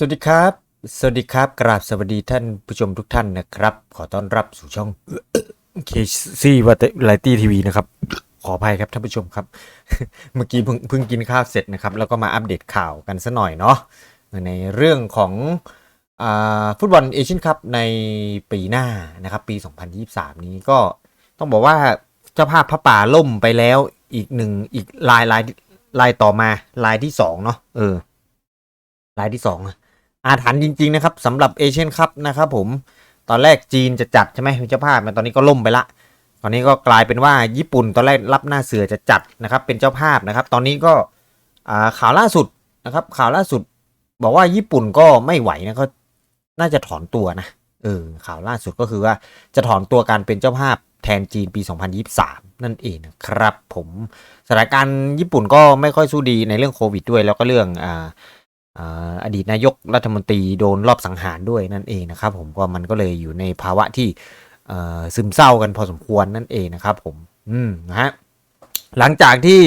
สวัสดีครับ สวัสดีครับ กราบสวัสดีท่านผู้ชมทุกท่านนะครับ ขอต้อนรับสู่ช่องเคซี่วัตไลตี้ทีวีนะครับ ขออภัยครับท่านผู้ชมครับ เมื่อกี้เพิ่งเพิ่งกินข้าวเสร็จนะครับ แล้วก็มาอัปเดตข่าวกันซะหน่อยเนาะ ในเรื่องของอฟุตบอลเอเชียนคัพในปีหน้านะครับ ปี 2023 นี้ก็ต้องบอกว่าเจ้าภาพพระป่าล่มไปแล้วอีกหนึ่งอีกลายลายลายต่อมาลายที่สองเนาะเออรายที่สองอะ อาถรรพ์จริง ๆ นะครับสำหรับเอเชียนคัพนะครับผมตอนแรกจีนจะจัดใช่ไหมเป็นเจ้าภาพแต่ตอนนี้ก็ล่มไปละ ตอนนี้ก็กลายเป็นว่าญี่ปุ่นตอนแรกรับหน้าเสือจะจัดนะครับ เป็นเจ้าภาพนะครับ ตอนนี้ก็ข่าวล่าสุดนะครับ ข่าวล่าสุดบอกว่าญี่ปุ่นก็ไม่ไหวนะก็น่าจะถอนตัวนะเออข่าวล่าสุดก็คือว่าจะถอนตัวการเป็นเจ้าภาพแทนจีนปี 2023 นั่นเองนะครับ ผมสถานการณ์ญี่ปุ่นก็ไม่ค่อยสู้ดีในเรื่องโควิดด้วย แล้วก็เรื่องอ่า อดีตนายกรัฐมนตรีโดนรอบสังหารด้วยนั่นเองนะครับ ผมก็มันก็เลยอยู่ในภาวะที่ซึมเศร้ากันพอสมควรนั่นเองนะครับ ผมอืมนะฮะหลังจากที่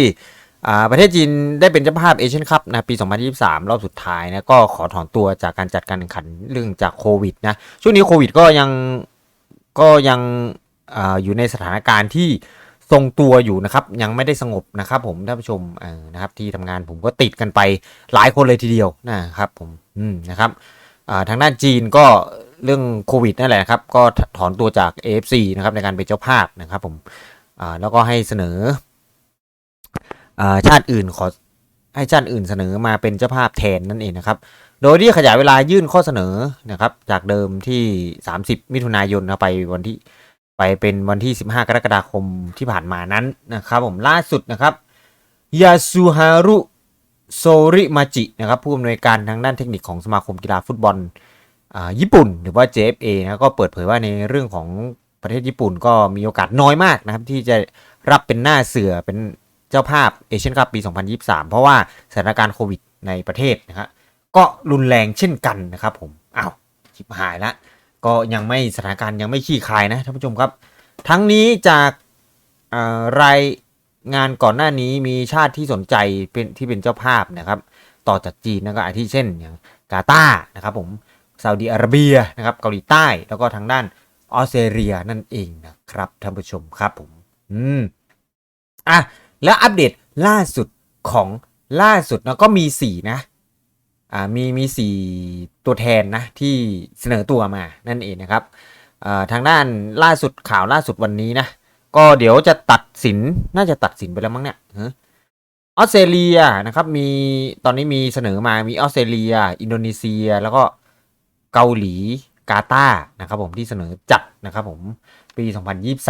ประเทศจีนได้เป็นเจ้าภาพเอเชียนคัพนะปี 2023 รอบสุดท้ายนะก็ขอถอนตัวจากการจัดการแข่งขันเรื่องจากโควิดนะช่วงนี้โควิดก็ยังก็ยังออยู่ในสถานการณ์ที่ ทรงตัวอยู่นะครับ ยังไม่ได้สงบนะครับ ผมท่านผู้ชมนะครับที่ทำงานผมก็ติดกันไปหลายคนเลยทีเดียวนะครับผมอืมนะครับทางด้านจีนก็เรื่องโควิดนั่นแหละครับก็ถอนตัวจาก AFC นะครับในการเป็นเจ้าภาพนะครับผมแล้วก็ให้เสนออาชาติอื่นขอให้ชาติอื่นเสนอมาเป็นเจ้าภาพแทนนั่นเองนะครับ โดยที่ขยายเวลายื่นข้อเสนอนะครับจากเดิมที่ 30 มิถุนายนไปวันที่ ไปเป็นวันที่ 15 กรกฎาคมที่ผ่านมานั้นนะครับผมล่าสุดนะครับยาสุฮารุโซริมาจินะครับผู้อำนวยการทางด้านเทคนิคของสมาคมกีฬาฟุตบอลอ่าญี่ปุ่น หรือว่า JFA นะก็เปิดเผยว่าในเรื่องของประเทศญี่ปุ่นก็มีโอกาสน้อยมากนะครับ ที่จะรับเป็นหน้าเสือเป็นเจ้าภาพเอเชียนคัพปี 2023 เพราะว่าสถานการณ์โควิดในประเทศนะครับก็รุนแรงเช่นกันนะครับผมอ้าวชิบหายละ ก็ยังไม่สถานการณ์ยังไม่ขี้คายนะท่านผู้ชมครับ ทั้งนี้จากรายงานก่อนหน้านี้มีชาติที่สนใจเป็นที่เป็นเจ้าภาพนะครับ ต่อจากจีนนะก็อาทิเช่นอย่างกาตาร์นะครับผมซาอุดิอาระเบียนะครับเกาหลีใต้แล้วก็ทางด้านออสเตรเลียนั่นเองนะครับท่านผู้ชมครับผมอืมอะแล้วอัปเดตล่าสุดของล่าสุดนะก็มีสีนะ มีมีสี่ตัวแทนนะที่เสนอตัวมานั่นเองนะครับทางด้านล่าสุดข่าวล่าสุดวันนี้นะ ก็เดี๋ยวจะตัดสินน่าจะตัดสินไปแล้วมั้งเนี่ยออสเตรเลียนะครับมีตอนนี้มีเสนอมามีออสเตรเลีย อินโดนีเซีย แล้วก็เกาหลีกาตาร์นะครับผมที่เสนอจัดนะครับผมปี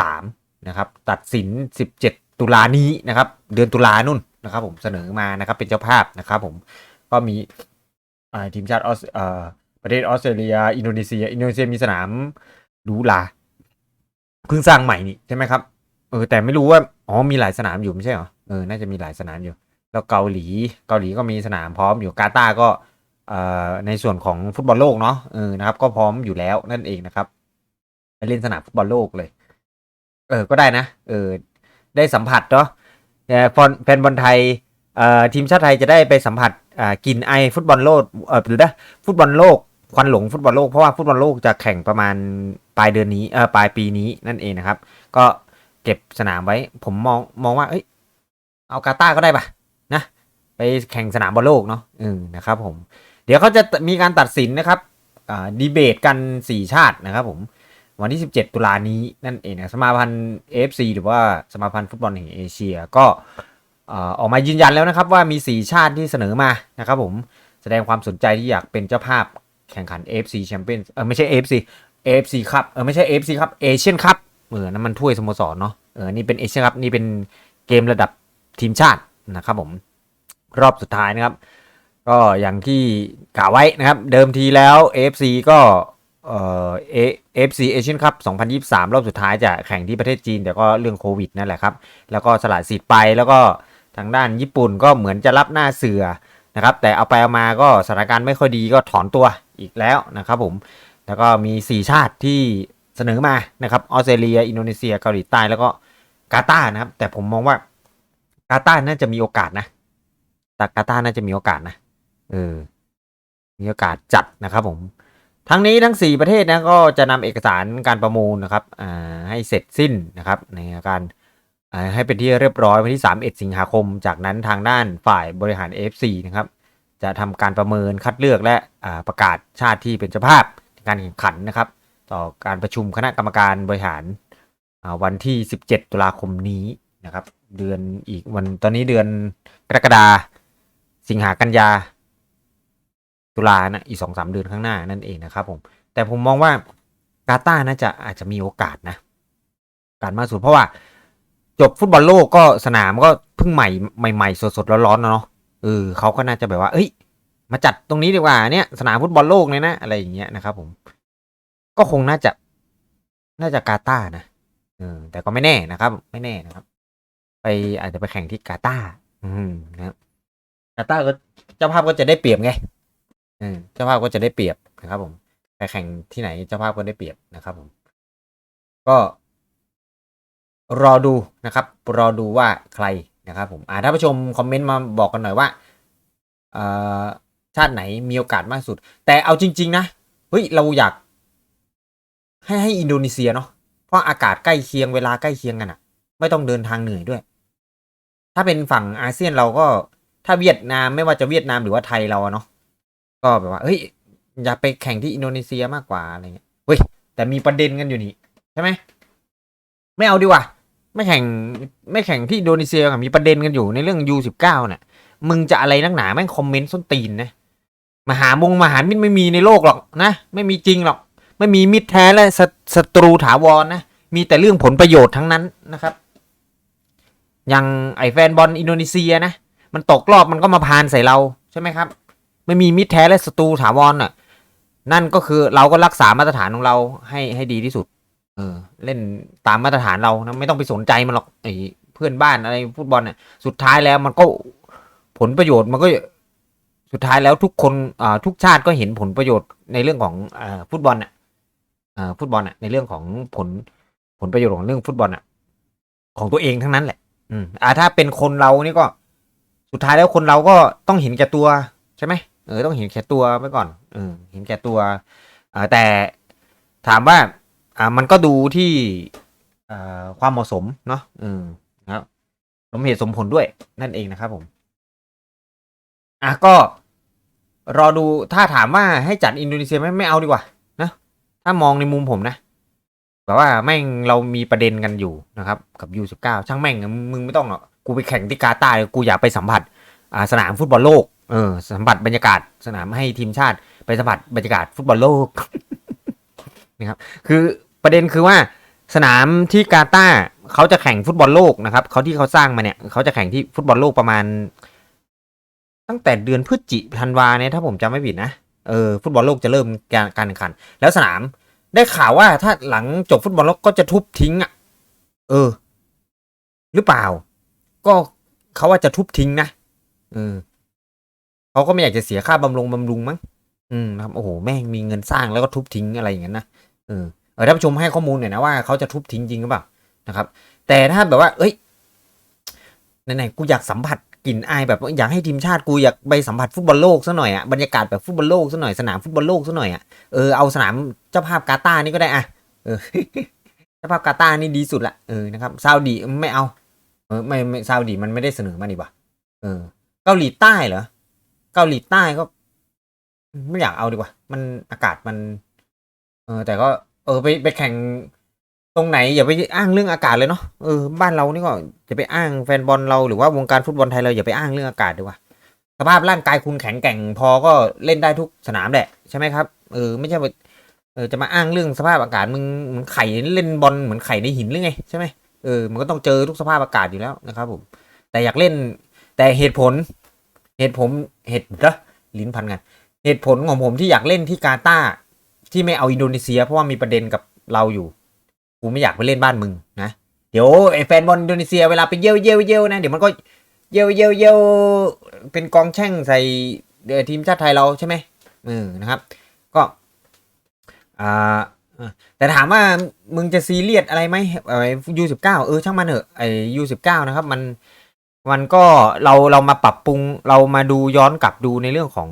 2023 นะครับ ตัดสิน 17 ตุลานี้นะครับ เดือนตุลานุ่นนะครับผมเสนอมานะครับเป็นเจ้าภาพนะครับผมก็มี อ่าทีมชาติออสเอ่อประเทศออสเตรเลีย อินโดนีเซีย อินโดนีเซียมีสนามหรูหราเพิ่งสร้างใหม่นี่ใช่ไหมครับเออแต่ไม่รู้ว่าอ๋อมีหลายสนามอยู่ไม่ใช่เหรอเออน่าจะมีหลายสนามอยู่ แล้วเกาหลีเกาหลีก็มีสนามพร้อมอยู่กาตาร์ก็เอ่อในส่วนของฟุตบอลโลกเนาะเออนะครับ ก็พร้อมอยู่แล้วนั่นเองนะครับไปเล่นสนามฟุตบอลโลกเลย เออก็ได้นะเออได้สัมผัสเนาะแฟนบอลไทยเอ่อทีมชาติไทยจะได้ไปสัมผัส กินไอฟุตบอลโลกเออหรือนะฟุตบอลโลกควันหลงฟุตบอลโลกเพราะว่าฟุตบอลโลกจะแข่งประมาณปลายเดือนนี้เออปลายปีนี้นั่นเองนะครับ ก็เก็บสนามไว้ ผมมองมองว่าเอ้ยเอากาตาก็ได้ปะนะไปแข่งสนามบอลโลกเนาะอืมนะครับผม เดี๋ยวเขาจะมีการตัดสินนะครับอ่าดีเบตกัน 4 ชาตินะครับผมวันที่ 17 ตุลานี้นั่นเองนะสมาพันธ์ AFC หรือว่าสมาพันธ์ฟุตบอลแห่งเอเชียก็ ออกมายืนยันแล้วนะครับว่ามี 4 ชาติที่เสนอมานะครับผมแสดงความสนใจที่อยากเป็นเจ้าภาพแข่งขัน AFC Champions เออไม่ใช่ AFC AFC ครับเออไม่ใช่ AFC ครับ Asian ครับเออนั่นมันถ้วยสโมสรเนาะเออนี่เป็น Asian ครับนี่เป็นเกมระดับทีมชาตินะครับผมรอบสุดท้ายนะครับ ก็อย่างที่กล่าวไว้นะครับ เดิมทีแล้ว AFC ก็เอ่อ AFC Asian Cup 2023 รอบสุดท้ายจะแข่งที่ประเทศจีน แต่ก็เรื่องโควิดนั่นแหละครับ แล้วก็สละสิทธิ์ไปแล้วก็ ทางด้านญี่ปุ่นก็เหมือนจะรับหน้าเสือนะครับ แต่เอาไปเอามาก็สถานการณ์ไม่ค่อยดีก็ถอนตัวอีกแล้วนะครับผม แล้วก็มี 4 ชาติที่เสนอมานะครับออสเตรเลีย อินโดนีเซีย เกาหลีใต้แล้วก็กาตาร์นะครับ แต่ผมมองว่ากาตาร์น่าจะมีโอกาสนะแต่กาตาร์น่าจะมีโอกาสนะเออมีโอกาสจัดนะครับผมทั้งนี้ทั้ง 4 ประเทศนะก็จะนำเอกสารการประมูลนะครับอ่าให้เสร็จสิ้นนะครับในการ ให้เป็นที่เรียบร้อยวันที่ 31 สิงหาคม จากนั้นทางด้านฝ่ายบริหาร AFC นะครับ จะทำการประเมินคัดเลือกและประกาศชาติที่เป็นเจ้าภาพในการแข่งขันนะครับ ต่อการประชุมคณะกรรมการบริหารวันที่ 17 ตุลาคมนี้นะครับ เดือนอีกวันตอนนี้เดือนกรกฎาสิงหากันยา ตุลานะอีกสองสามเดือนข้างหน้านั่นเองนะครับผมแต่ผมมองว่ากาตาร์น่าจะอาจจะมีโอกาสนะกาสมากสุดเพราะว่า จบฟุตบอลโลกก็สนามก็เพิ่งใหม่ใหม่ๆสดๆร้อนๆเนาะเออเขาก็น่าจะแบบว่า เอ้ย มาจัดตรงนี้ดีกว่าเนี่ยสนามฟุตบอลโลกเลยนะอะไรอย่างเงี้ยนะครับ ผม ก็คงน่าจะ น่าจะกาตาร์นะเออแต่ก็ไม่แน่นะครับ ไม่แน่นะครับ ไปอาจจะไปแข่งที่กาตาร์อืมนะครับกาตาร์ก็เจ้าภาพก็จะได้เปรียบไงอืมเจ้าภาพก็จะได้เปรียบนะครับ ผมไปแข่งที่ไหนเจ้าภาพก็ได้เปรียบนะครับ ผม ก็ รอดูนะครับ รอดูว่าใครนะครับผมอ่าถ้าผู้ชมคอมเมนต์มาบอกกันหน่อยว่าเออชาติไหนมีโอกาสมากสุด แต่เอาจริง ๆ นะเฮ้ยเราอยาก ให้ให้อินโดนีเซียเนาะเพราะอากาศใกล้เคียงเวลาใกล้เคียงกันอะไม่ต้องเดินทางเหนื่อยด้วย ถ้าเป็นฝั่งอาเซียนเราก็ถ้าเวียดนามไม่ว่าจะเวียดนามหรือว่าไทยเราเนาะก็แบบว่าเฮ้ยอยากไปแข่งที่อินโดนีเซียมากกว่าอะไรเงี้ยเฮ้ยแต่มีประเด็นกันอยู่นี่ใช่ไหมไม่เอาดีกว่า ไม่แข่งไม่แข่งที่อินโดนีเซียมีประเด็นกันอยู่ในเรื่องยูสิบเก้าน่ะ มึงจะอะไรนักหนาแม่งคอมเมนต์ส้นตีนนะมหามงมหามิตรไม่มีในโลกหรอกนะ ไม่มีจริงหรอก ไม่มีมิตรแท้และศัตรูถาวรนะ มีแต่เรื่องผลประโยชน์ทั้งนั้นนะครับ อย่างไอแฟนบอลอินโดนีเซียนะ มันตกรอบมันก็มาพานใส่เราใช่ไหมครับ ไม่มีมิตรแท้และศัตรูถาวรน่ะ นั่นก็คือเราก็รักษามาตรฐานของเราให้ให้ดีที่สุด เออ เล่นตามมาตรฐานเรานะไม่ต้องไปสนใจมันหรอกไอ้เพื่อนบ้านอะไรฟุตบอลเนี่ยสุดท้ายแล้วมันก็ผลประโยชน์มันก็สุดท้ายแล้วทุกคนอ่าทุกชาติก็เห็นผลประโยชน์ในเรื่องของอ่าฟุตบอลน่ะอ่าฟุตบอลน่ะในเรื่องของผลผลประโยชน์ของเรื่องฟุตบอลน่ะ ของตัวเองทั้งนั้นแหละ อืมอ่าถ้าเป็นคนเรานี่ก็สุดท้ายแล้วคนเราก็ต้องเห็นแก่ตัวใช่ไหมเออต้องเห็นแก่ตัวไว้ก่อนเออเห็นแก่ตัวอ่าแต่ถามว่า อ่ามันก็ดูที่อ่าความเหมาะสมเนาะอืมนะครับสมเหตุสมผลด้วยนั่นเองนะครับผม อะก็รอดูถ้าถามว่าให้จัดอินโดนีเซียไหมไม่เอาดีกว่านะถ้ามองในมุมผมนะแบบว่าแม่งเรามีประเด็นกันอยู่นะครับ กับยูสิบเก้าช่างแม่งมึงไม่ต้องหรอกกูไปแข่งที่กาตาร์กูอยากไปสัมผัสอ่าสนามฟุตบอลโลกเออสัมผัสบรรยากาศสนามให้ทีมชาติ ไปสัมผัสบรรยากาศฟุตบอลโลกนะครับคือ ประเด็นคือว่าสนามที่กาตาร์เขาจะแข่งฟุตบอลโลกนะครับเขาที่เขาสร้างมาเนี่ยเขาจะแข่งที่ฟุตบอลโลกประมาณ ตั้งแต่เดือนพฤศจิธันวาเนี่ยถ้าผมจำไม่ผิดนะเออฟุตบอลโลกจะเริ่มการการแข่งขัน แล้วสนามได้ข่าวว่าถ้าหลังจบฟุตบอลโลกก็จะทุบทิ้งอะ เออ หรือเปล่า ก็เขาว่าจะทุบทิ้งนะเออเขาก็ไม่อยากจะเสียค่าบำรุงบำรุงมั้งอืมนะครับโอ้โหแม่งมีเงินสร้างแล้วก็ทุบทิ้งอะไรอย่างนั้นนะเออ ท่านผู้ชมให้ข้อมูลหน่อยนะว่าเขาจะทุบทิ้งจริงหรือเปล่านะครับ แต่ถ้าแบบว่า เอ้ยไหนๆกูอยากสัมผัสกลิ่นอายแบบอยากให้ทีมชาติกูอยากไปสัมผัสฟุตบอลโลกซะหน่อยอะบรรยากาศแบบฟุตบอลโลกซะหน่อยสนามฟุตบอลโลกซะหน่อยอะเออเอาสนามเจ้าภาพกาตาร์นี่ก็ได้อะเออเจ้าภาพกาตาร์นี่ดีสุดละเออนะครับซาอุดีไม่เอาเออไม่ไม่ซาอุดีมันไม่ได้เสนอมานี่วะเออเกาหลีใต้เหรอเกาหลีใต้ก็ ไม่อยากเอาดีกว่า มันอากาศมัน เออแต่ก็ เออไปไปแข่งตรงไหนอย่าไปอ้างเรื่องอากาศเลยเนาะเออบ้านเรานี่ก็จะไปอ้างแฟนบอลเราหรือว่าวงการฟุตบอลไทยเราอย่าไปอ้างเรื่องอากาศดีกว่าสภาพร่างกายคุณแข็งแกร่งพอก็เล่นได้ทุกสนามแหละใช่ไหมครับเออไม่ใช่ว่าเออจะมาอ้างเรื่องสภาพอากาศมึงเหมือนไข่เล่นบอลเหมือนไข่ในหินหรือไงใช่ไหมเออมันก็ต้องเจอทุกสภาพอากาศอยู่แล้วนะครับผม แต่อยากเล่นแต่เหตุผล เหตุผมเหตุเดลิ้นพันกันเหตุผลของผมที่อยากเล่นที่กาตา ที่ไม่เอาอินโดนีเซีย เพราะว่ามีประเด็นกับเราอยู่ กูไม่อยากไปเล่นบ้านมึงนะ เดี๋ยวไอ้แฟนบอลอินโดนีเซียเวลาไปเยี่ยวเยี่ยวเยี่ยวนะ เดี๋ยวมันก็เยี่ยวเยี่ยวเยี่ยวเป็นกองแช่งใส่ทีมชาติไทยเราใช่ไหมเออนะครับ ก็อ่าแต่ถามว่ามึงจะซีเรียสอะไรไหมไอ้ยูสิบเก้าเออช่างมันเถอะไอ้ยูสิบเก้านะครับ มันมันก็เราเรามาปรับปรุงเรามาดูย้อนกลับดูในเรื่องของ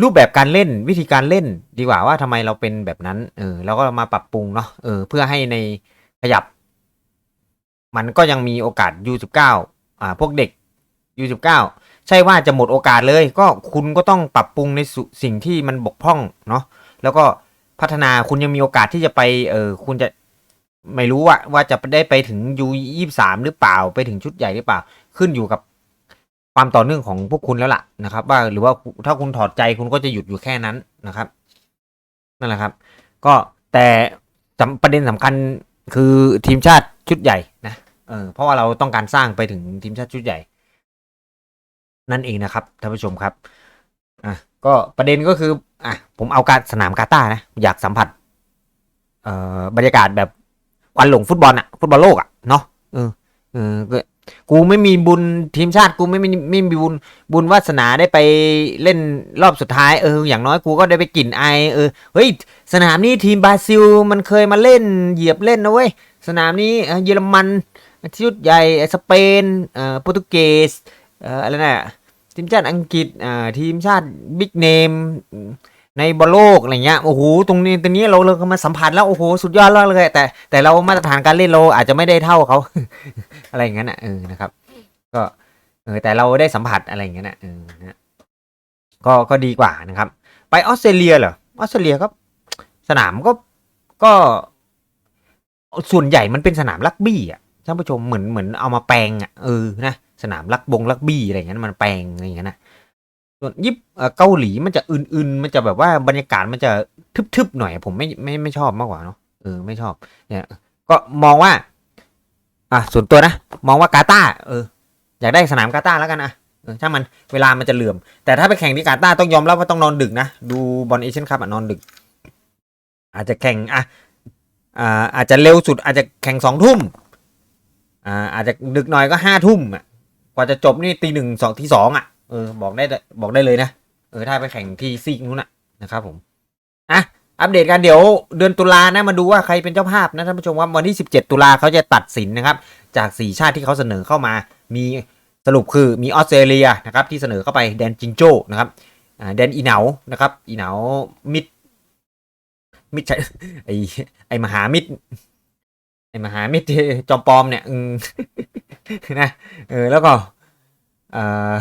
รูปแบบการเล่นวิธีการเล่นดีกว่าว่าทำไมเราเป็นแบบนั้น เออแล้วก็มาปรับปรุงเนาะเออ เพื่อให้ในขยับ มันก็ยังมีโอกาส U19 อ่า พวกเด็ก U19 ใช่ว่าจะหมดโอกาสเลย ก็คุณก็ต้องปรับปรุงในส,สิ่งที่มันบกพร่องเนาะแล้วก็พัฒนาคุณยังมีโอกาสที่จะไป เออคุณจะไม่รู้ว่าว่าจะได้ไปถึง U23 หรือเปล่าไปถึงชุดใหญ่หรือเปล่า ขึ้นอยู่กับ ความต่อเนื่องของพวกคุณแล้วล่ะนะครับ ว่าหรือว่าถ้าคุณถอดใจคุณก็จะหยุดอยู่แค่นั้นนะครับนั่นแหละครับ ก็แต่ประเด็นสำคัญคือทีมชาติชุดใหญ่นะเออเพราะว่าเราต้องการสร้างไปถึงทีมชาติชุดใหญ่ นั่นเองนะครับท่านผู้ชมครับอะก็ประเด็นก็คืออะผมเอาการสนามกาตาร์นะอยากสัมผัสเอ่อบรรยากาศแบบควันหลงฟุตบอลอะฟุตบอลโลกอะเนาะเออเออ กูไม่มีบุญทีมชาติกูไม่มีไม่มีบุญบุญวาสนาได้ไปเล่นรอบสุดท้ายเอออย่างน้อยกูก็ได้ไปกลิ่นไอเออเฮ้ยสนามนี้ทีมบราซิลมันเคยมาเล่นเหยียบเล่นนะเว้ยสนามนี้เอ่อเยอรมันชุดใหญ่สเปนเอ่อโปรตุเกสเอ่ออะไรนะทีมชาติอังกฤษอ่าทีมชาติบิ๊กเนม ในบอลโลกอะไรเงี้ยโอ้โหตรงนี้ตรงนี้เราเราก็มาสัมผัสแล้วโอ้โหสุดยอดเลยแต่แต่เรามาตรฐานการเล่นเราอาจจะไม่ได้เท่าเขา อะไรอย่างนั้นอะเออนะครับ ก็เออแต่เราได้สัมผัสอะไรอย่างเงี้ยนะเออนะก็ก็ดีกว่านะครับ ไปออสเตรเลียเหรอออสเตรเลียก็สนามก็ก็ส่วนใหญ่มันเป็นสนามลักบี้อะท่านผู้ชมเหมือนเหมือนเอามาแปลงอะเออนะสนามลักบงลักบี้อะไรเงี้ยมันแปลงอะไรอย่างเงี้ยนะ ส่วนยิปเกาหลีมันจะอื่นๆ มันจะแบบว่าบรรยากาศมันจะทึบๆหน่อยผมไม่ไม่ไม่ชอบมากกว่าเนาะเออไม่ชอบเนี่ยก็มองว่า อะส่วนตัวนะ มองว่ากาตาเออ อยากได้สนามกาตาแล้วกันนะเออถ้ามันเวลามันจะเหลื่อม แต่ถ้าไปแข่งที่กาตาต้องยอมรับว่าต้องนอนดึกนะ ดูบอลเอเชียนคัพอะนอนดึก อาจจะแข่งอะอ่าอาจจะเร็วสุดอาจจะแข่งสองทุ่มอ่าอาจจะดึกหน่อยก็ห้าทุ่มอะกว่าจะจบนี่ตีหนึ่งสองที่สองอะ เออบอกได้บอกได้เลยนะ เออถ้าไปแข่งที่ซีกนู้นอะนะครับผมอะอัปเดตกันเดี๋ยวเดือนตุลานะมาดูว่าใครเป็นเจ้าภาพนะท่านผู้ชมว่าวันที่ 17 ตุลาเขาจะตัดสินนะครับ จาก 4 ชาติที่เขาเสนอเข้ามา มีสรุปคือมีออสเตรเลียนะครับที่เสนอเข้าไปแดนจิงโจ้นะครับแดนอีเหนานะครับอีเหนามิดมิดใช่ไอไอมหามิดไอมหามิดจอมปลอมเนี่ยอืนะเออแล้วก็เออ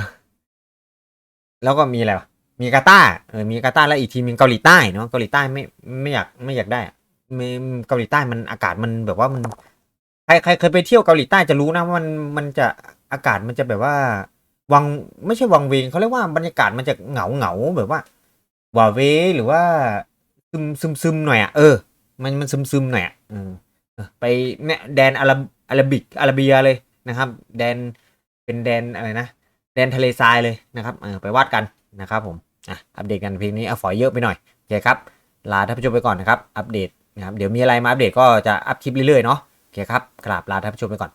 แล้วก็มีอะไรวะมีกาตาเออมีกาตาแล้วอีกทีมมีเกาหลีใต้เนาะเกาหลีใต้ไม่ไม่อยากไม่อยากได้ไม่เกาหลีใต้มันอากาศมันแบบว่ามันใครใครเคยไปเที่ยวเกาหลีใต้จะรู้นะว่ามันมันจะอากาศมันจะแบบว่าวังไม่ใช่วังเวงเขาเรียกว่าบรรยากาศมันจะเหงาเหงาแบบว่าหวาเวหรือว่าซึมซึมซึมหน่อยอะเออ มันมันซึมซึมหน่อยอะออเออไปเนี่ยแดนอาราอาราบิกอาราเบียเลยนะครับ แดนเป็นแดนอะไรนะ แดนทะเลทรายเลยนะครับเออไปวาดกันนะครับผมอะอัปเดตกันเพลงนี้เอาฝอยเยอะไปหน่อยโอเคครับลาท่านผู้ชมไปก่อนนะครับอัปเดตนะครับเดี๋ยวมีอะไรมาอัปเดตก็จะอัพคลิปเรื่อยๆเนาะโอเคครับกราบลาท่านผู้ชมไปก่อน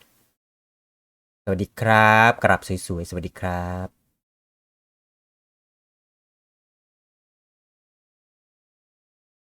สวัสดีครับกราบสวยๆสวัสดีครับ